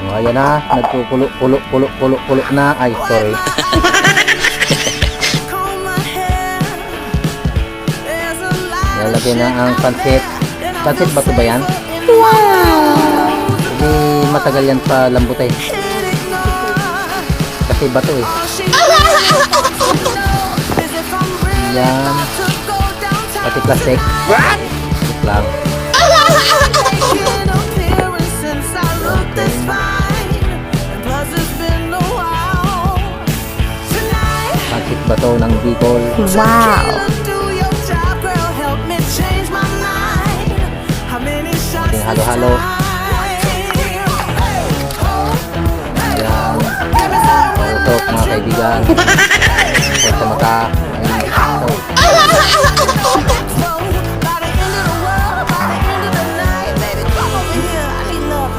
Oh, ayan na, nagkukulo, kulo, kulo, kulo, kulo na. Ay, sorry. Lalagay na ang pansit. Pansit ba ito ba yan? Hindi matagal yan sa lambutay. Kasi bato eh. Yan. Pati plastic. Wait lang. Pansit bato ng Bicol. Wow. Ating halo-halo. Yan. Pautok mga kaibigan. Huwag sa mata.